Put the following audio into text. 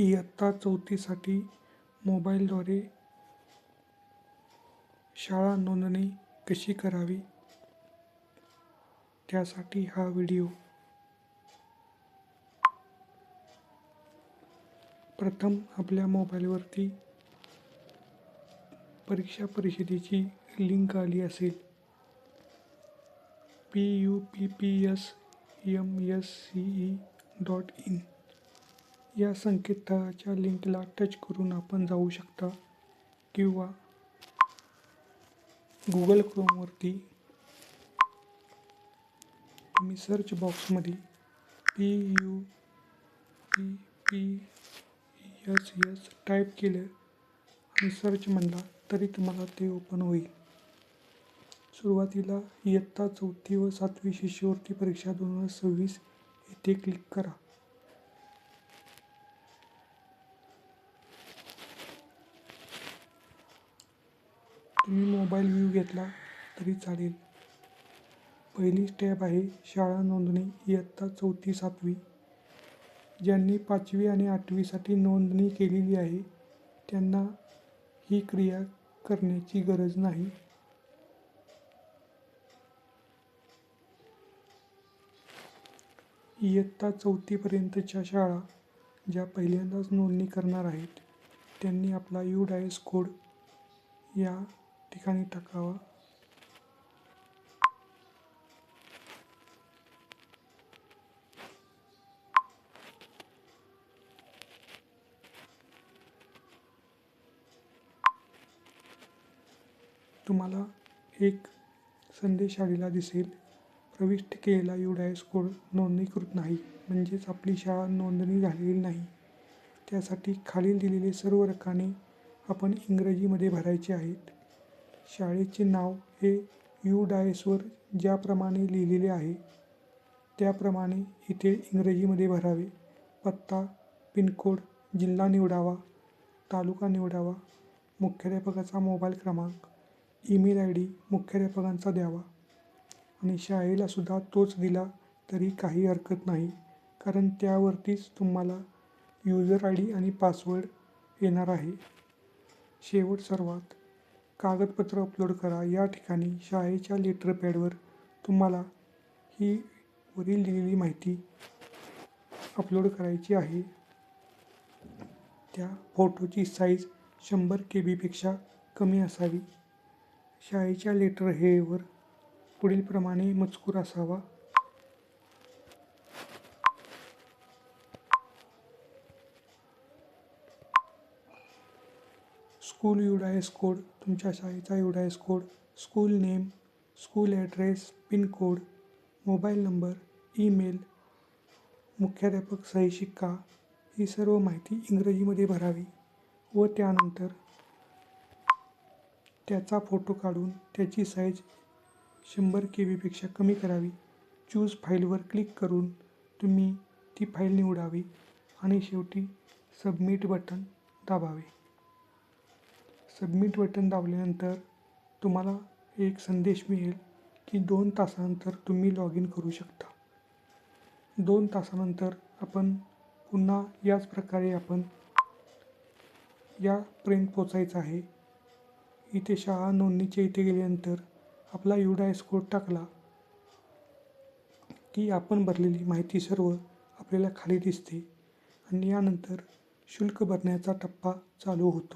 इयत्ता चौथीसाठी मोबाईलद्वारे शाळा नोंदणी कशी करावी? त्यासाठी हा व्हिडिओ. प्रथम आपल्या मोबाईलवरती परीक्षा परिषदेची लिंक आली असेल. P U P P S M S C E dot in या संकेतस्थळाच्या लिंकला टच करून आपण जाऊ शकता. किंवा गुगल क्रोमवरती तुम्ही सर्च बॉक्समध्ये P U P P S S type केलं आणि सर्च म्हणला तरी तुम्हाला ते ओपन होईल. सुरुवातीला इयत्ता चौथी व सातवी शिष्यवृत्ती परीक्षा दोन हजार सव्वीस येथे क्लिक करा. तुम्ही मोबाईल व्ह्यू घेतला तरी चालेल. पहिली स्टॅप आहे शाळा नोंदणी. इयत्ता चौथी सातवी. ज्यांनी पाचवी आणि आठवीसाठी नोंदणी केलेली आहे त्यांना ही क्रिया करण्याची गरज नाही. इयत्ता चौथीपर्यंतच्या शाळा ज्या पहिल्यांदाच नोंदणी करणार आहेत त्यांनी आपला यू डायस कोड या ठिकाणी टाकावा. तुम्हाला एक संदेश आलेला दिसेल. प्रविष्ट केलेला युडायस कोड नोंदणीकृत नाही म्हणजेच आपली शाळा नोंदणी झालेली नाही. त्यासाठी खालील दिलेले सर्व रकाने आपण इंग्रजीमध्ये भरायचे आहेत. शाळेचे नाव हे यू डायसवर ज्याप्रमाणे लिहिलेले आहे त्याप्रमाणे इथे इंग्रजीमध्ये भरावे. पत्ता पिनकोड जिल्हा निवडावा तालुका निवडावा मुख्याध्यापकाचा मोबाईल क्रमांक ईमेल आय डी मुख्याध्यापकांचा द्यावा. आणि शाळेला सुद्धा तोच दिला तरी काही हरकत नाही कारण त्यावरतीच तुम्हाला युजर आय डी आणि पासवर्ड येणार आहे. शेवट सर्वात कागदपत्र अपलोड करा. या ठिकाणी शाळेच्या लेटर पॅडवर तुम्हाला ही वरील दिलेली माहिती अपलोड करायची आहे. त्या फोटोची साईज शंभर के बीपेक्षा कमी असावी. शाळेच्या लेटर हेवर पुढीलप्रमाणे मजकूर असावा. स्कूल युडायस कोड तुमच्या शाळेचा UDISE code school name school address pincode mobile number email मुख्याध्यापक सही शिक्का ही सर्व माहिती इंग्रजीमध्ये भरावी व त्यानंतर त्याचा फोटो काढून त्याची साईज शंभर के बीपेक्षा कमी करावी. चूज फाईलवर क्लिक करून तुम्ही ती फाईल निवडावी आणि शेवटी सबमिट बटन दाबावे. सबमिट बटन दाबल्यानंतर तुम्हाला एक संदेश मिळेल की दोन तासानंतर तुम्ही लॉग इन करू शकता. दोन तासानंतर आपण पुन्हा याच प्रकारे आपण यापर्यंत पोचायचं आहे. इथे शाळा नोंदणीच्या इथे गेल्यानंतर आपला युडायस कोड टाकला की आपण भरलेली माहिती सर्व आपल्याला खाली दिसते आणि यानंतर शुल्क भरण्याचा टप्पा चालू होतो.